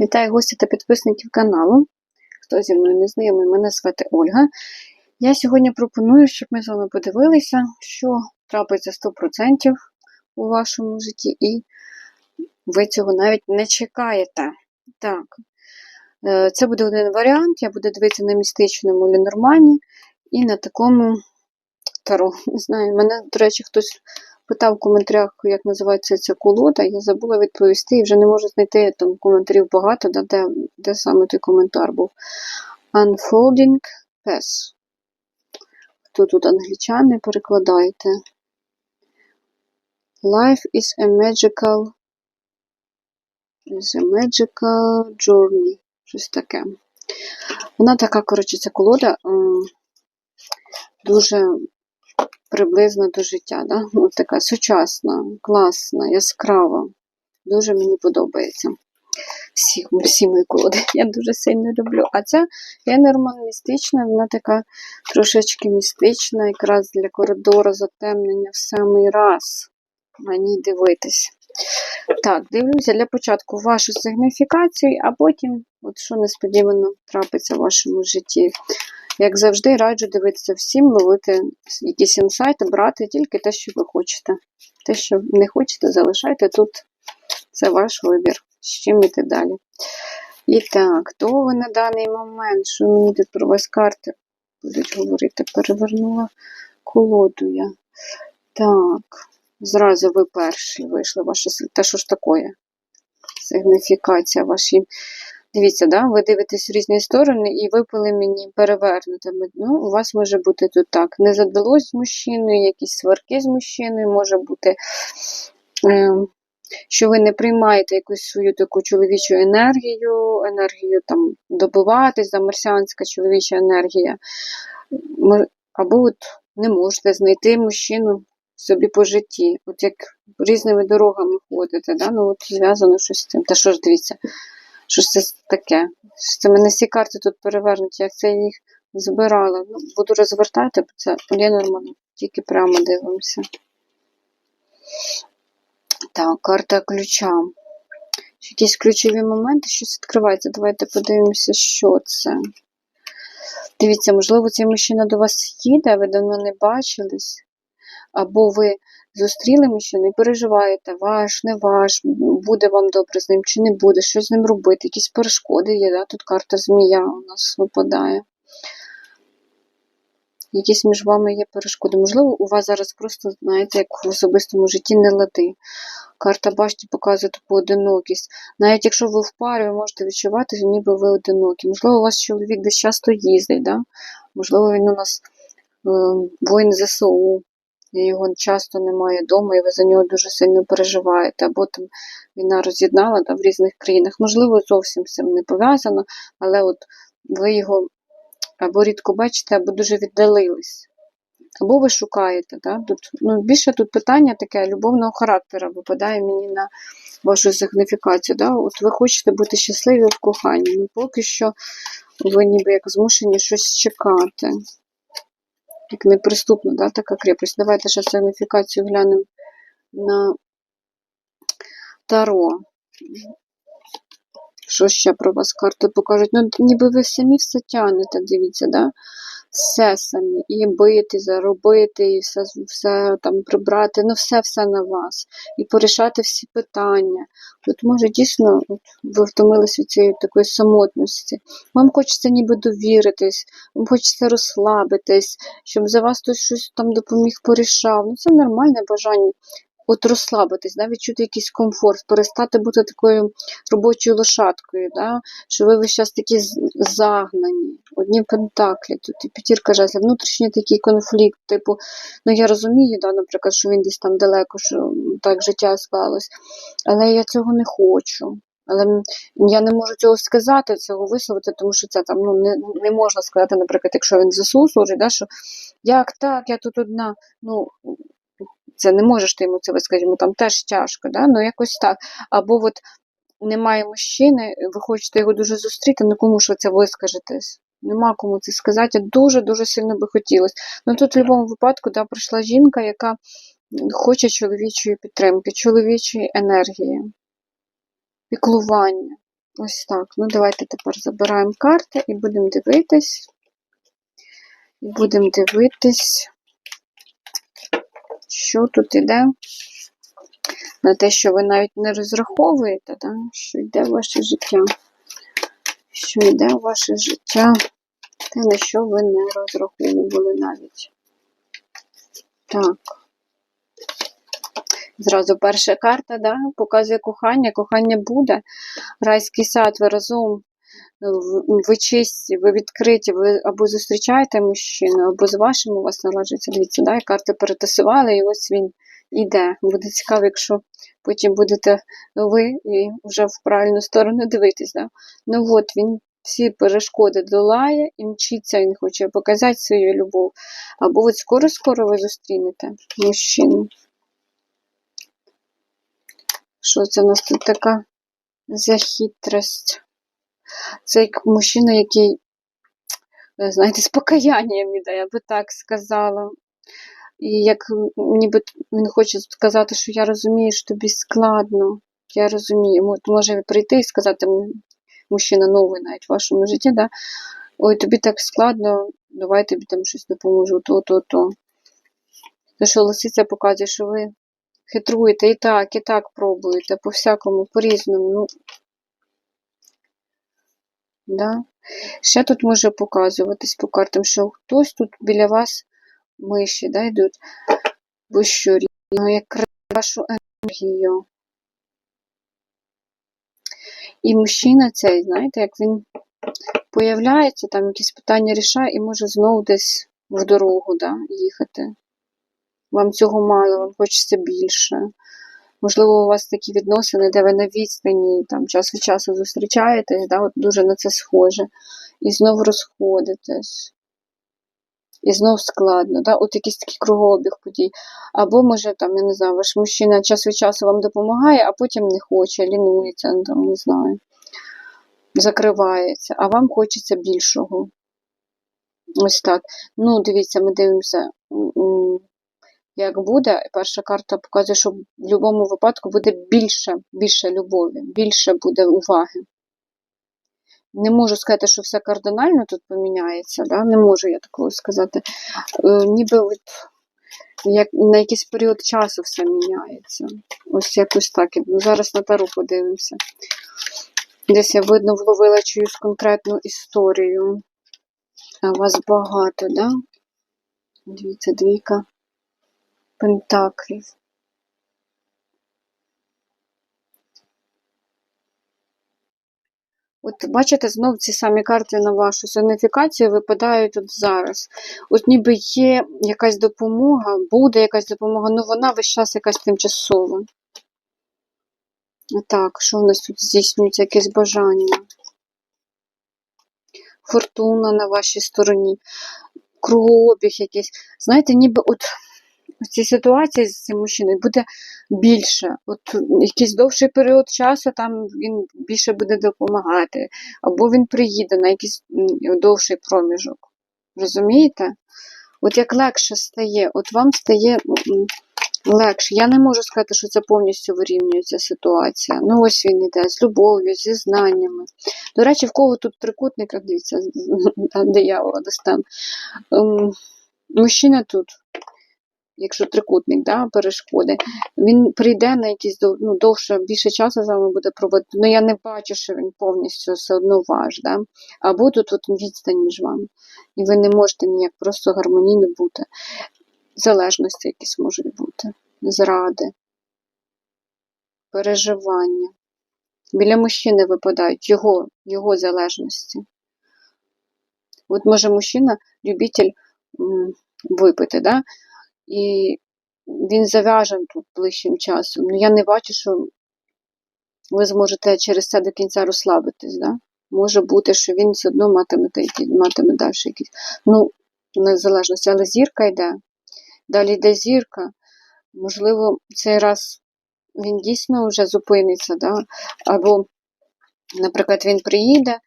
Вітаю гості та підписників каналу. Хто зі мною не знайомий, мене звати Ольга. Я сьогодні пропоную, щоб ми з вами подивилися, що трапиться 100% у вашому житті, і ви цього навіть не чекаєте. Так, е, це буде один варіант. Я буду дивитися на містичному Ленормані і на такому таро. Не знаю, мене, до речі, хтось питав в коментарях, як називається ця колода, я забула відповісти і вже не можу знайти там коментарів багато, де, де саме той коментар був. Unfolding Pass. Хто тут англічани, перекладайте. Life is a magical is a magical journey. Щось таке. Вона така, коротше, ця колода дуже приблизно до життя. Да? От така сучасна, класна, яскрава. Дуже мені подобається. Всі, всі мої колоди я дуже сильно люблю. А ця Генерман містична, вона така трошечки містична, якраз для коридору затемнення в самий раз ній дивитись. Так, дивлюся для початку вашу сигніфікацію, а потім, от що несподівано трапиться в вашому житті. Як завжди, раджу дивитися всім, ловити якісь інсайти, брати тільки те, що ви хочете. Те, що не хочете, залишайте тут. Це ваш вибір. З чим іти далі. І так, хто ви на даний момент? Що мені тут про вас карти будуть говорити? Перевернула колоду я. Так, зразу ви перші вийшли ваша Та що ж таке? Сигніфікація ваші. Дивіться, да? ви дивитесь в різні сторони і випали мені перевернути. Ну, у вас може бути тут так. Не задалось з мужчиною, якісь сварки з мужчиною, може бути, е, що ви не приймаєте якусь свою таку чоловічу енергію, енергію там добиватись, марсіанська чоловіча енергія. Або от не можете знайти мужчину собі по житті. От як різними дорогами ходите, да? ну от зв'язано щось з цим. Та що ж дивіться? Що ж це таке? Це мене всі карти тут перевернуті, як це я їх збирала. Ну, Буду розвертати, бо це нормально, тільки прямо дивимося. Так, карта ключа. Якісь ключові моменти, щось відкривається. Давайте подивимося, що це. Дивіться, можливо, цей мужчина до вас їде, а ви давно не бачились. Або ви зустріли мужчину і переживаєте, ваш, не ваш, буде вам добре з ним чи не буде, що з ним робити, якісь перешкоди є. Да? Тут карта змія у нас випадає. Якісь між вами є перешкоди. Можливо, у вас зараз просто, знаєте, як в особистому житті не лади. Карта башті показує таку одинокість. Навіть якщо ви в парі, ви можете відчувати, що ніби ви одинокі. Можливо, у вас чоловік десь часто їздить, да? можливо, він у нас е, воїн ЗСУ, його часто немає вдома, і ви за нього дуже сильно переживаєте. Або там війна роз'єднала в різних країнах. Можливо, зовсім з цим не пов'язано, але от ви його або рідко бачите, або дуже віддалились. Або ви шукаєте. Да? Тут, ну, Більше тут питання таке любовного характеру випадає мені на вашу сигніфікацію. Да? От Ви хочете бути щасливі в коханні. Ну, поки що ви ніби як змушені щось чекати. Як неприступна, да, така крепость. Давайте ще сигніфікацію глянемо на Таро. Що ще про вас карти покажуть? Ну, ніби ви самі все тянете, дивіться, да? Все самі. І бити, заробити, і все все там прибрати, ну все-все на вас. І порішати всі питання. От може дійсно от, ви втомились від цієї такої самотності. Вам хочеться ніби довіритись, вам хочеться розслабитись, щоб за вас хтось щось там допоміг порішав. Ну це нормальне бажання от розслабитись, да, відчути якийсь комфорт, перестати бути такою робочою лошадкою, да, що ви весь час такі загнані, одні пентаклі, тут і п'ятірка жезлів, внутрішній такий конфлікт, типу, ну я розумію, да, наприклад, що він десь там далеко, що так життя склалось, але я цього не хочу. Але я не можу цього сказати, цього висловити, тому що це там ну, не не можна сказати, наприклад, якщо він ЗСУ служить, да, що як так, я тут одна. Ну, це не можеш ти йому це йому там теж тяжко, да? ну якось так. Або от немає мужчини, ви хочете його дуже зустріти, ну кому ж ви це вискажетесь? Нема кому це сказати, дуже-дуже сильно би хотілося. Ну тут в будь-якому випадку да, прийшла жінка, яка хоче чоловічої підтримки, чоловічої енергії, піклування. Ось так. Ну, давайте тепер забираємо карти і будемо дивитись. І будемо дивитись, що тут іде. На те, що ви навіть не розраховуєте, да? що йде ваше життя. Що йде ваше життя, те, на що ви не розраховували навіть. Так. Зразу перша карта, да, показує кохання. Кохання буде. Райський сад, ви разом, ви чисті, ви відкриті, ви або зустрічаєте мужчину, або з вашим у вас належиться. Дивіться, да, карти перетасували, і ось він іде. Буде цікаво, якщо потім будете ви і вже в правильну сторону дивитись. Да? Ну от він всі перешкоди долає і мчиться, він хоче показати свою любов. Або от скоро-скоро ви зустрінете мужчину. Що це у нас тут така за хитрость? Це як мужчина, який, е, знаєте, з покаянням іде, я би так сказала. І як ніби він хоче сказати, що я розумію, що тобі складно. Я розумію. От може прийти і сказати мужчина новий навіть в вашому житті, да? ой, тобі так складно, давай тобі там щось допоможу, то, то, то. То що лисиця показує, що ви хитруєте і так, і так пробуєте, по-всякому, по-різному. Ну, да? Ще тут може показуватись по картам, що хтось тут біля вас миші да, йдуть, бо що рівно, як вашу енергію. І мужчина цей, знаєте, як він появляється, там якісь питання рішає і може знову десь в дорогу да, їхати. Вам цього мало, вам хочеться більше. Можливо, у вас такі відносини, де ви на відстані там час від часу зустрічаєтесь, да, от дуже на це схоже, і знову розходитесь. І знов складно, да? от якийсь такий кругообіг подій. Або, може, там, я не знаю, ваш мужчина час від часу вам допомагає, а потім не хоче, лінується, ну, там, не знаю, закривається, а вам хочеться більшого. Ось так. Ну, дивіться, ми дивимося, як буде. Перша карта показує, що в будь-якому випадку буде більше, більше любові, більше буде уваги. Не можу сказати, що все кардинально тут поміняється, да? не можу я такого сказати. Е, ніби от, як, на якийсь період часу все міняється. Ось якось так. Ну, Зараз на тару подивимося. Десь я видно вловила чиюсь конкретну історію. А вас багато, да? Дивіться, двійка пентаклів. От бачите, знов ці самі карти на вашу соніфікацію випадають тут зараз. От ніби є якась допомога, буде якась допомога, але вона весь час якась тимчасова. Так, що в нас тут здійснюється якесь бажання? Фортуна на вашій стороні, кругообіг якийсь. Знаєте, ніби от в цій ситуації з цим мужчиною буде більше. От якийсь довший період часу там він більше буде допомагати, або він приїде на якийсь довший проміжок. Розумієте? От як легше стає, от вам стає легше. Я не можу сказати, що це повністю вирівнюється ситуація. Ну, ось він іде з любов'ю, зі знаннями. До речі, в кого тут трикутник, дивіться, диявола достан. Ем, Мужчина тут, якщо трикутник, да, перешкоди, він прийде на якийсь ну, довше, більше часу з вами буде проводити. Ну я не бачу, що він повністю все одно ваш. Да? Або тут от відстань між вами. І ви не можете ніяк просто гармонійно бути. Залежності якісь можуть бути, зради, переживання. Біля мужчини випадають його, його залежності. От може мужчина, любитель випити, да? І він зав'яжен тут ближчим часом. Ну я не бачу, що ви зможете через це до кінця розслабитись. Да? Може бути, що він все одно матиме, матиме далі якісь. Ну, незалежності, але зірка йде. Далі йде зірка. Можливо, цей раз він дійсно вже зупиниться, да? або, наприклад, він приїде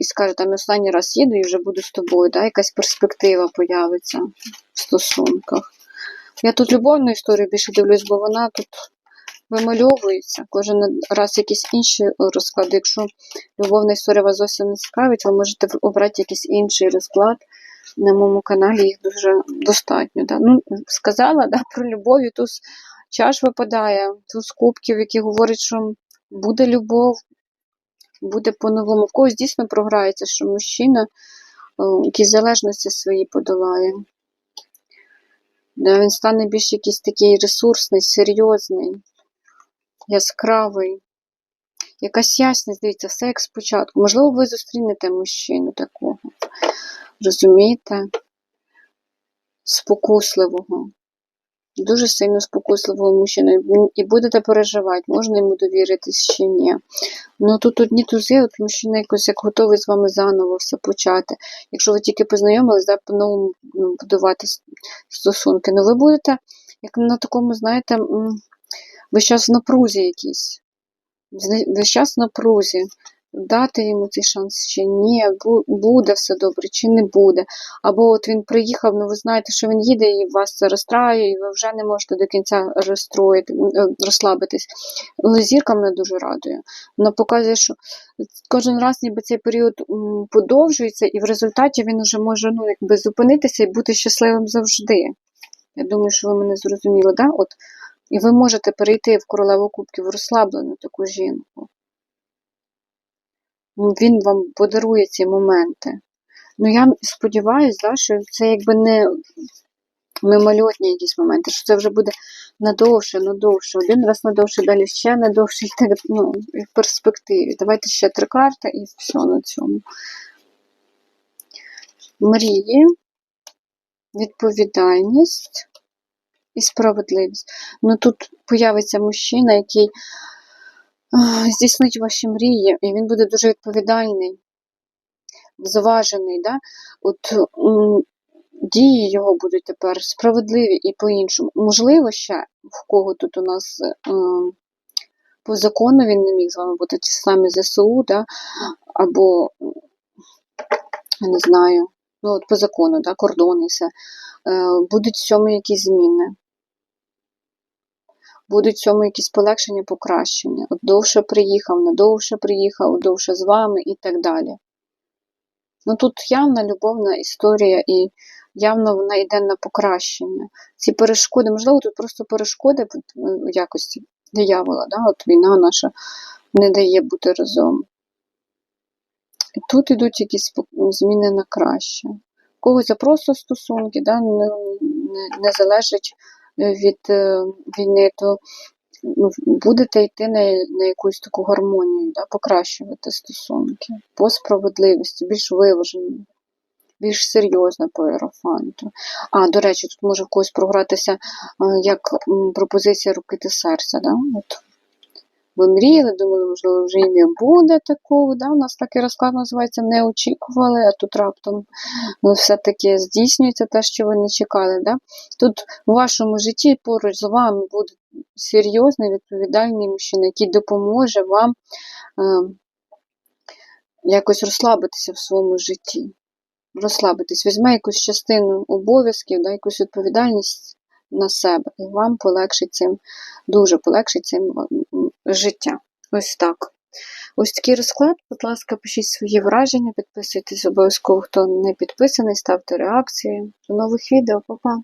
і скаже, там останній раз їду і вже буду з тобою, да? якась перспектива появиться в стосунках. Я тут любовну історію більше дивлюсь, бо вона тут вимальовується. Кожен раз якісь інші розклади. Якщо любовна історія вас зовсім не цікавить, ви можете обрати якийсь інший розклад. На моєму каналі їх дуже достатньо. Да? Ну, сказала да, про любов, і туз чаш випадає, туз кубків, які говорять, що буде любов, буде по-новому. В когось дійсно програється, що мужчина о, якісь залежності свої подолає. Він стане більш якийсь такий ресурсний, серйозний, яскравий. Якась ясність, дивіться, все як спочатку. Можливо, ви зустрінете мужчину такого. Розумієте? Спокусливого. Дуже сильно спокусливого мужчину. І будете переживати, можна йому довіритись чи ні. Ну тут одні тузи, от мужчина якось як готовий з вами заново все почати. Якщо ви тільки познайомились, да, по-новому ну, будувати стосунки. Ну ви будете, як на такому, знаєте, весь час в напрузі якійсь. Весь час в напрузі. Дати йому цей шанс чи ні, бу- буде все добре, чи не буде. Або от він приїхав, ну ви знаєте, що він їде, і вас розстраює, і ви вже не можете до кінця розстроїти, е, розслабитись. Але мене дуже радує. Вона показує, що кожен раз ніби цей період подовжується, і в результаті він вже може ну, якби зупинитися і бути щасливим завжди. Я думаю, що ви мене зрозуміли, да? От, і ви можете перейти в королеву кубків розслаблену таку жінку. Ну, Він вам подарує ці моменти. Ну, я сподіваюся, да, що це якби не мимольотні якісь моменти, що це вже буде надовше, надовше, один раз надовше, далі ще надовше, і так, ну, в перспективі. Давайте ще три карти і все на цьому. Мрії, відповідальність і справедливість. Ну тут появиться мужчина, який здійснить ваші мрії, і він буде дуже відповідальний, зважений. Да? От дії його будуть тепер справедливі і по-іншому. Можливо, ще в кого тут у нас е, по закону він не міг з вами бути ті самі ЗСУ, да? або я не знаю, ну от по закону, да, кордони і все. Е, будуть в цьому якісь зміни. Будуть в цьому якісь полегшення, покращення. От довше приїхав, надовше приїхав, довше з вами і так далі. Ну тут явна любовна історія і явно вона йде на покращення. Ці перешкоди, можливо, тут просто перешкоди в якості диявола, да? от війна наша не дає бути разом. І тут йдуть якісь зміни на краще. Когось це просто стосунки, да? не, не, не залежить від е, війни, то ну, будете йти на, на якусь таку гармонію, да? покращувати стосунки по справедливості, більш виважено, більш серйозно по ерофанту. А, до речі, тут може в когось програтися е, як пропозиція руки та серця. Да? От. Ви мріяли, думали, можливо, вже і не буде такого. Да? У нас такий розклад називається не очікували, а тут раптом ну, все-таки здійснюється те, що ви не чекали. Да? Тут у вашому житті поруч з вами буде серйозний, відповідальний мужчина, який допоможе вам е, якось розслабитися в своєму житті. Розслабитись, візьме якусь частину обов'язків, да, якусь відповідальність на себе, і вам полегшить цим, дуже полегшить цим життя. Ось так. Ось такий розклад. Будь ласка, пишіть свої враження, підписуйтесь обов'язково, хто не підписаний, ставте реакції. До нових відео, Па-па!